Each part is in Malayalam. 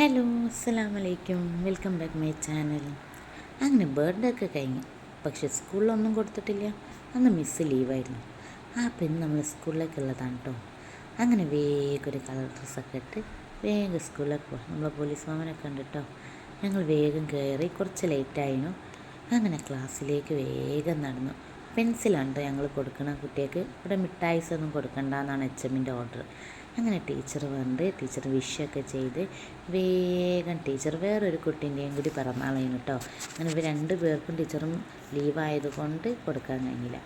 ഹലോ അസ്സാം വലൈക്കും വെൽക്കം ബാക്ക് മൈ ചാനൽ. അങ്ങനെ ബർത്ത്ഡേ ഒക്കെ കഴിഞ്ഞു. പക്ഷെ സ്കൂളിലൊന്നും കൊടുത്തിട്ടില്ല. അന്ന് മിസ്സ് ലീവായിരുന്നു ആ പെണ്ണ് നമ്മൾ സ്കൂളിലേക്കുള്ളതാണ് കേട്ടോ അങ്ങനെ വേഗം ഒരു കളർ ഡ്രസ്സൊക്കെ ഇട്ട് വേഗം സ്കൂളിലേക്ക് പോകാം നമ്മൾ പോലീസ് മാമനൊക്കെ കണ്ടിട്ടോ ഞങ്ങൾ വേഗം കയറി കുറച്ച് ലേറ്റായിരുന്നു അങ്ങനെ ക്ലാസ്സിലേക്ക് വേഗം നടന്നു. പെൻസിലാണ് കേട്ടോ ഞങ്ങൾ കൊടുക്കണ കുട്ടികൾക്ക്. ഇവിടെ മിഠായിസ് ഒന്നും കൊടുക്കണ്ട എന്നാണ് എച്ച് എമ്മിന്റെ ഓർഡർ അങ്ങനെ ടീച്ചർ വന്ന് ടീച്ചർ വിഷൊക്കെ ചെയ്ത് വേഗം ടീച്ചർ വേറൊരു കുട്ടീന്റെയും കൂടി പിറന്നാളായിരുന്നു കേട്ടോ. അങ്ങനെ ഇവർ രണ്ട് പേർക്കും ടീച്ചറും ലീവായതുകൊണ്ട് കൊടുക്കാൻ കഴിഞ്ഞില്ല.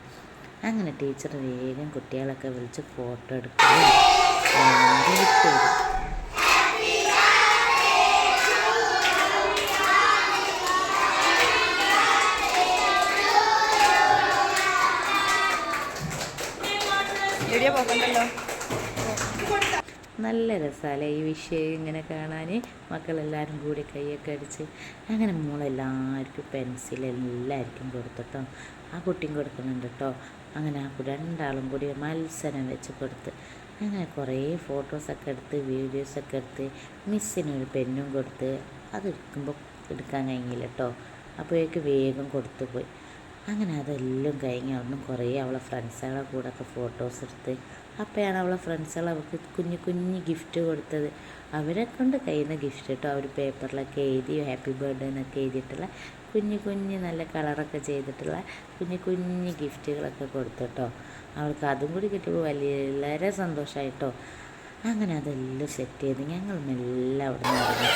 അങ്ങനെ ടീച്ചർ വേഗം കുട്ടികളൊക്കെ വിളിച്ച് ഫോട്ടോ എടുക്കുകയും എവിടെയാ പോകണ്ടല്ലോ? നല്ല രസമല്ലേ ഈ വിഷയം ഇങ്ങനെ കാണാൻ മക്കളെല്ലാവരും കൂടി കൈയൊക്കെ അടിച്ച്. അങ്ങനെ മോളെല്ലാവർക്കും പെൻസിൽ എല്ലാവർക്കും കൊടുത്തിട്ടോ. ആ കുട്ടിയും കൊടുക്കുന്നുണ്ട് കേട്ടോ അങ്ങനെ ആ രണ്ടാളും കൂടി മത്സരം വെച്ച് കൊടുത്ത്. അങ്ങനെ കുറേ ഫോട്ടോസൊക്കെ എടുത്ത് വീഡിയോസൊക്കെ എടുത്ത് മിസ്സിനൊരു പെന്നും കൊടുത്ത്. അത് എടുക്കുമ്പോൾ എടുക്കാൻ കഴിഞ്ഞില്ല കേട്ടോ അപ്പോഴേക്ക് വേഗം കൊടുത്തു പോയി. അങ്ങനെ അതെല്ലാം കഴിഞ്ഞ് അവിടുന്ന് കുറേ അവളെ ഫ്രണ്ട്സുകളെ കൂടെ ഒക്കെ ഫോട്ടോസ് എടുത്ത് അപ്പോഴാണ് അവളെ ഫ്രണ്ട്സുകൾ അവൾക്ക് കുഞ്ഞു കുഞ്ഞു ഗിഫ്റ്റ് കൊടുത്തത്. അവരെ കൊണ്ട് കയ്യിൽ നിന്ന് ഗിഫ്റ്റ് കിട്ടും അവർ പേപ്പറിലൊക്കെ എഴുതി ഹാപ്പി ബർത്ത്ഡേ എന്നൊക്കെ എഴുതിയിട്ടുള്ള കുഞ്ഞു കുഞ്ഞു നല്ല കളറൊക്കെ ചെയ്തിട്ടുള്ള കുഞ്ഞു കുഞ്ഞു ഗിഫ്റ്റുകളൊക്കെ കൊടുത്തിട്ടോ. അവൾക്ക് അതും കൂടി കിട്ടിയപ്പോൾ വളരെ സന്തോഷമായിട്ടോ അങ്ങനെ അതെല്ലാം സെറ്റ് ചെയ്ത് ഞങ്ങൾ മെല്ലെ അവിടെ നിന്ന് ഇറങ്ങി.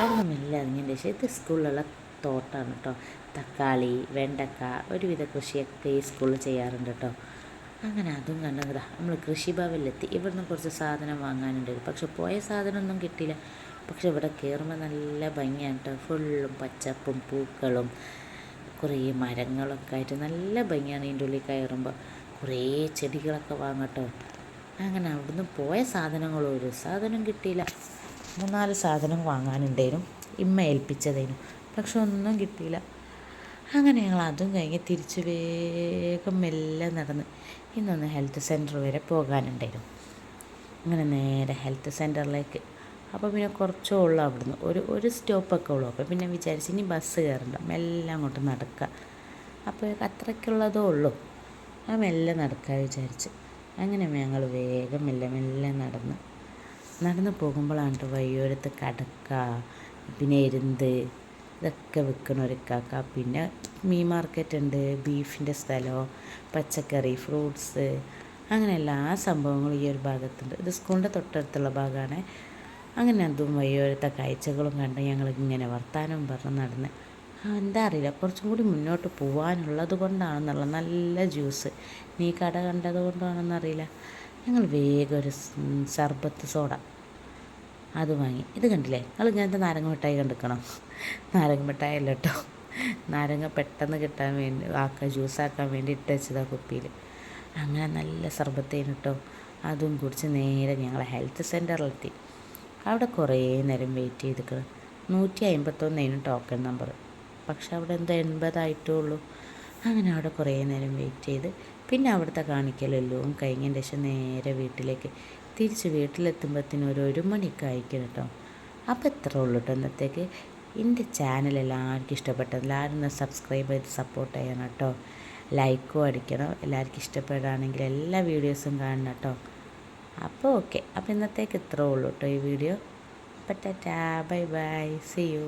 നിന്ന് മെല്ലെ ഇറങ്ങിയതിന്റെ ശേഷം ഇത് സ്കൂളിലുള്ള തോട്ടാണ് കേട്ടോ തക്കാളി വെണ്ടക്ക ഒരുവിധ കൃഷിയൊക്കെ ഈ സ്കൂളിൽ ചെയ്യാറുണ്ട് കേട്ടോ അങ്ങനെ അതും കണ്ടതാ. നമ്മൾ കൃഷിഭവനിലെത്തി. ഇവിടുന്ന് കുറച്ച് സാധനം വാങ്ങാനുണ്ട്. പക്ഷെ പോയ സാധനമൊന്നും കിട്ടിയില്ല. പക്ഷെ ഇവിടെ കയറുമ്പോൾ നല്ല ഭംഗിയാണ് കേട്ടോ ഫുള്ളും പച്ചപ്പും പൂക്കളും കുറേ മരങ്ങളൊക്കെ ആയിട്ട് നല്ല ഭംഗിയാണ് ഇതിന്റെ ഉള്ളിൽ കയറുമ്പോൾ കുറേ ചെടികളൊക്കെ വാങ്ങട്ടോ അങ്ങനെ അവിടുന്ന് പോയ സാധനങ്ങൾ ഒരു സാധനം കിട്ടിയില്ല. മൂന്നാൽ സാധനം വാങ്ങാനുണ്ടേനും ഇമ്മ ഏൽപ്പിച്ചതേനും. പക്ഷെ ഒന്നും കിട്ടിയില്ല. അങ്ങനെ ഞങ്ങൾ അതും കഴിഞ്ഞ് തിരിച്ച് വേഗം മെല്ലെ നടന്ന് ഇന്നൊന്ന് ഹെൽത്ത് സെന്റർ വരെ പോകാനുണ്ടായിരുന്നു. അങ്ങനെ നേരെ ഹെൽത്ത് സെന്ററിലേക്ക് അപ്പോൾ പിന്നെ കുറച്ചേ ഉള്ളൂ അവിടുന്ന്. ഒരു ഒരു സ്റ്റോപ്പൊക്കെ ഉള്ളൂ. അപ്പോൾ പിന്നെ വിചാരിച്ച് ഇനി ബസ് കയറണ്ട. മെല്ലെ അങ്ങോട്ട് നടക്കുക. അപ്പോൾ അത്രയ്ക്കുള്ളതേ ഉള്ളൂ. ആ മെല്ലെ നടക്കുക വിചാരിച്ച്. അങ്ങനെ ഞങ്ങൾ വേഗം മെല്ലെ മെല്ലെ നടന്ന്. നടന്ന് പോകുമ്പോഴാണ് വയ്യോരത്ത് കടക്ക പിന്നെ എരുന്ത് ഇതൊക്കെ വിൽക്കണ ഒരു കാക്ക. പിന്നെ മീൻ മാർക്കറ്റ് ഉണ്ട് ബീഫിന്റെ സ്ഥലം പച്ചക്കറി ഫ്രൂട്ട്സ് അങ്ങനെ എല്ലാ സംഭവങ്ങളും ഈ ഒരു ഭാഗത്തുണ്ട്. ഇത് സ്കൂളിന്റെ തൊട്ടടുത്തുള്ള ഭാഗമാണ്. അങ്ങനെ അതും വഴിയോരത്തെ കാഴ്ചകളും കണ്ട് ഞങ്ങൾ ഇങ്ങനെ വർത്താനവും പറഞ്ഞ് നടന്ന്. എന്താ അറിയില്ല. കുറച്ചും കൂടി മുന്നോട്ട് പോകാനുള്ളത് കൊണ്ടാണെന്നുള്ള നല്ല ജ്യൂസ് നീ കട കണ്ടത് കൊണ്ടാണെന്നറിയില്ല ഞങ്ങൾ വേഗം ഒരു സർബത്ത് സോഡ അത് വാങ്ങി. ഇത് കണ്ടില്ലേ? നിങ്ങൾ ഇങ്ങനത്തെ നാരങ്ങ മിഠായി കണ്ടിക്കണം നാരങ്ങ മിഠായി അല്ല കേട്ടോ നാരങ്ങ പെട്ടെന്ന് കിട്ടാൻ വേണ്ടി ആക്കാൻ ജ്യൂസാക്കാൻ വേണ്ടി ഇട്ട് വെച്ചതാ കുപ്പിയിൽ. അങ്ങനെ നല്ല സർബത്തേനു കേട്ടോ അതും കുടിച്ച് നേരെ ഞങ്ങളെ ഹെൽത്ത് സെന്ററിലെത്തി അവിടെ കുറേ നേരം വെയിറ്റ് ചെയ്തിക്കണം. നൂറ്റി അമ്പത്തൊന്നേനും ടോക്കൺ നമ്പർ പക്ഷെ അവിടെ എന്തോ എൺപതായിട്ടേ ഉള്ളൂ. അങ്ങനെ അവിടെ കുറേ നേരം വെയിറ്റ് ചെയ്ത്. പിന്നെ അവിടുത്തെ കാണിക്കലെല്ലാം കഴിഞ്ഞതിന്റെ ശേഷം നേരെ വീട്ടിലേക്ക് തിരിച്ച് വീട്ടിലെത്തുമ്പോഴത്തേനും ഒരു ഒരു മണിയൊക്കെ അയക്കണം കേട്ടോ. അപ്പോൾ എത്ര ഉള്ളൂ കേട്ടോ ഇന്നത്തേക്ക്. എന്റെ ചാനൽ എല്ലാവർക്കും ഇഷ്ടപ്പെട്ടത് എല്ലാവരും ഒന്ന് സബ്സ്ക്രൈബ് ചെയ്ത് സപ്പോർട്ട് ചെയ്യണം കേട്ടോ. ലൈക്കും അടിക്കണം. എല്ലാവർക്കും ഇഷ്ടപ്പെടുകയാണെങ്കിൽ എല്ലാ വീഡിയോസും കാണണം കേട്ടോ. അപ്പോൾ ഓക്കെ അപ്പോൾ ഇന്നത്തേക്ക് ഇത്രേ ഉള്ളൂ കേട്ടോ ഈ വീഡിയോ അപ്പം tata. Bye bye. See you